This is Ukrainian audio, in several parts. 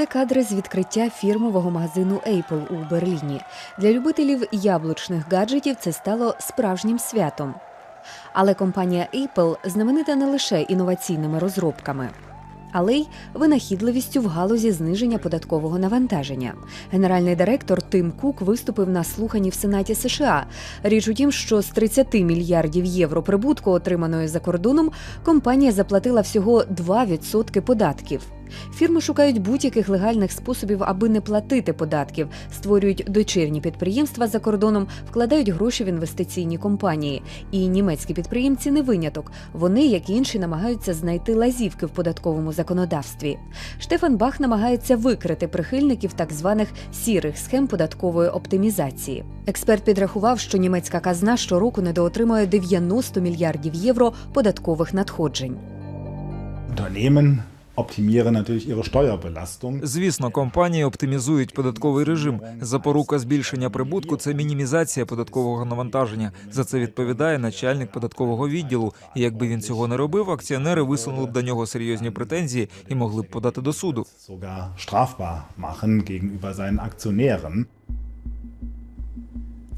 Це кадри з відкриття фірмового магазину Apple у Берліні. Для любителів яблучних гаджетів це стало справжнім святом. Але компанія Apple знаменита не лише інноваційними розробками. Але й винахідливістю в галузі зниження податкового навантаження. Генеральний директор Тим Кук виступив на слуханні в Сенаті США. Річ у тім, що з 30 мільярдів євро прибутку, отриманої за кордоном, компанія заплатила всього 2% податків. Фірми шукають будь-яких легальних способів, аби не платити податків, створюють дочірні підприємства за кордоном, вкладають гроші в інвестиційні компанії. І німецькі підприємці не виняток. Вони, як і інші, намагаються знайти лазівки в податковому законодавстві. Штефан Бах намагається викрити прихильників так званих сірих схем податкової оптимізації. Експерт підрахував, що німецька казна щороку недоотримує 90 мільярдів євро податкових надходжень. Unternehmen Звісно, компанії оптимізують податковий режим. Запорука збільшення прибутку це мінімізація податкового навантаження. За це відповідає начальник податкового відділу. І якби він цього не робив, акціонери висунули б до нього серйозні претензії і могли б подати до суду.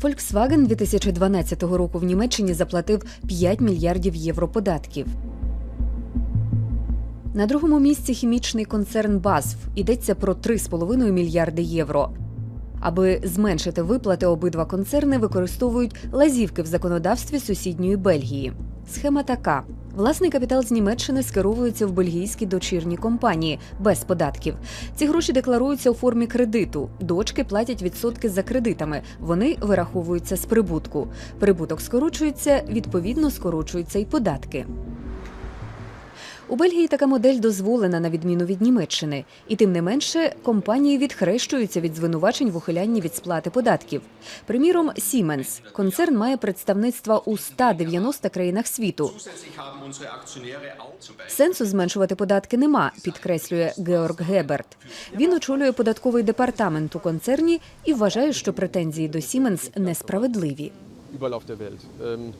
Volkswagen 2012 року в Німеччині заплатив 5 мільярдів євро податків. На другому місці хімічний концерн BASF йдеться про 3,5 мільярди євро. Аби зменшити виплати, обидва концерни використовують лазівки в законодавстві сусідньої Бельгії. Схема така: власний капітал з Німеччини скеровується в бельгійські дочірні компанії без податків. Ці гроші декларуються у формі кредиту. Дочки платять відсотки за кредитами. Вони вираховуються з прибутку. Прибуток скорочується, відповідно скорочуються й податки. У Бельгії така модель дозволена на відміну від Німеччини, і тим не менше компанії відхрещуються від звинувачень в ухилянні від сплати податків. Приміром, Siemens. концерн має представництва у 190 країнах світу. Сенсу зменшувати податки нема, підкреслює Георг Геберт. Він очолює податковий департамент у концерні і вважає, що претензії до Siemens несправедливі. Ähm.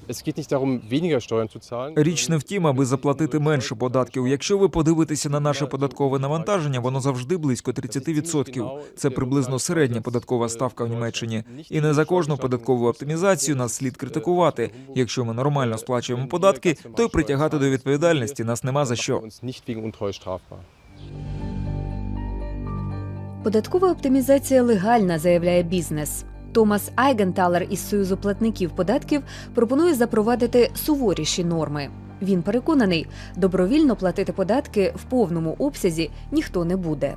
Річ не в тім, аби заплатити менше податків. Якщо ви подивитеся на наше податкове навантаження, воно завжди близько 30%. Це приблизно середня податкова ставка в Німеччині. І не за кожну податкову оптимізацію нас слід критикувати. Якщо ми нормально сплачуємо податки, то й притягати до відповідальності нас нема за що. Податкова оптимізація легальна, заявляє бізнес. Томас Айгенталер із Союзу платників податків пропонує запровадити суворіші норми. Він переконаний, добровільно платити податки в повному обсязі ніхто не буде.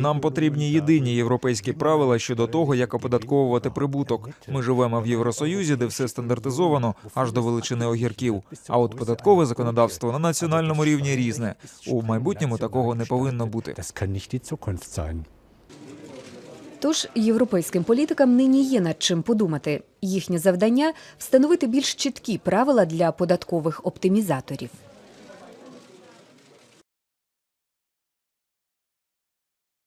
Нам потрібні єдині європейські правила щодо того, як оподатковувати прибуток. Ми живемо в Євросоюзі, де все стандартизовано аж до величини огірків. А от податкове законодавство на національному рівні різне. У майбутньому такого не повинно бути. Тож європейським політикам нині є над чим подумати. Їхнє завдання встановити більш чіткі правила для податкових оптимізаторів.